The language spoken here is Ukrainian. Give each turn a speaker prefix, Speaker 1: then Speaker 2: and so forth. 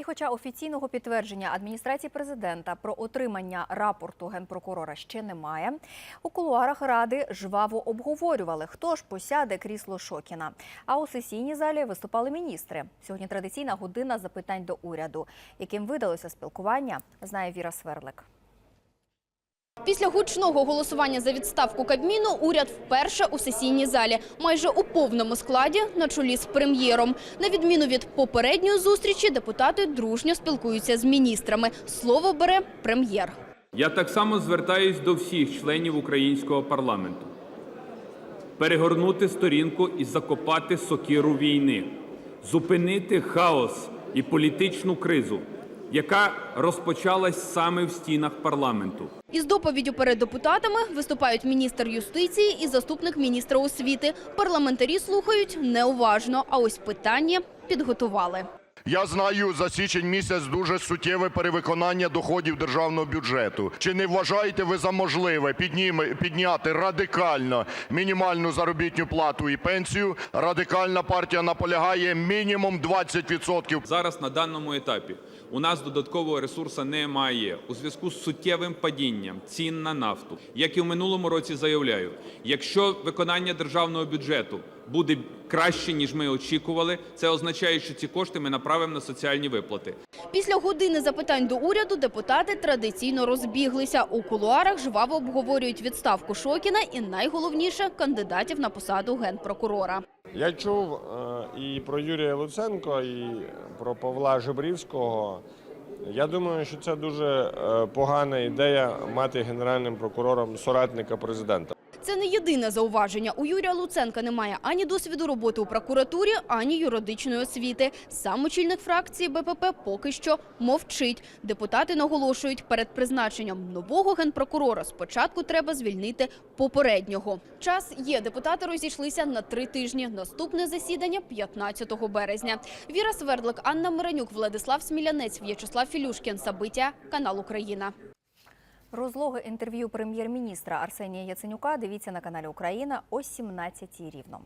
Speaker 1: І хоча офіційного підтвердження адміністрації президента про отримання рапорту генпрокурора ще немає, у кулуарах ради жваво обговорювали, хто ж посяде крісло Шокіна. А у сесійній залі виступали міністри. Сьогодні традиційна година запитань до уряду. Яким видалося спілкування, знає Віра Сверлик.
Speaker 2: Після гучного голосування за відставку Кабміну уряд вперше у сесійній залі, майже у повному складі на чолі з прем'єром. На відміну від попередньої зустрічі, депутати дружньо спілкуються з міністрами. Слово бере прем'єр.
Speaker 3: Я так само звертаюсь до всіх членів українського парламенту. Перегорнути сторінку і закопати сокиру війни, зупинити хаос і політичну кризу, яка розпочалась саме в стінах парламенту.
Speaker 2: Із доповіддю перед депутатами виступають міністр юстиції і заступник міністра освіти. Парламентарі слухають неуважно, а ось питання підготували.
Speaker 4: Я знаю за січень місяць дуже суттєве перевиконання доходів державного бюджету. Чи не вважаєте ви за можливе підняти радикально мінімальну заробітну плату і пенсію? Радикальна партія наполягає мінімум 20%.
Speaker 3: Зараз на даному етапі у нас додаткового ресурсу немає у зв'язку з суттєвим падінням цін на нафту. Як і в минулому році заявляю, якщо виконання державного бюджету буде краще ніж ми очікували, це означає, що ці кошти ми направимо на соціальні виплати.
Speaker 2: Після години запитань до уряду депутати традиційно розбіглися. У кулуарах жваво обговорюють відставку Шокіна і найголовніше кандидатів на посаду генпрокурора.
Speaker 5: Я чув е, і про Юрія Луценко, і про Павла Жебрівського. Я думаю, що це дуже е, погана ідея мати генеральним прокурором соратника президента.
Speaker 2: Це не єдине зауваження. У Юрія Луценка немає ані досвіду роботи у прокуратурі, ані юридичної освіти. Сам очільник фракції БПП поки що мовчить. Депутати наголошують, перед призначенням нового генпрокурора спочатку треба звільнити попереднього. Час є. Депутати розійшлися на три тижні. Наступне засідання 15 березня. Віра Свердлик, Анна Миранюк, Владислав Смілянець, В'ячеслав Філюшкін. Сабиття. Канал Україна.
Speaker 1: Розлоге інтерв'ю прем'єр-міністра Арсенія Яценюка дивіться на каналі Україна о 17 рівно.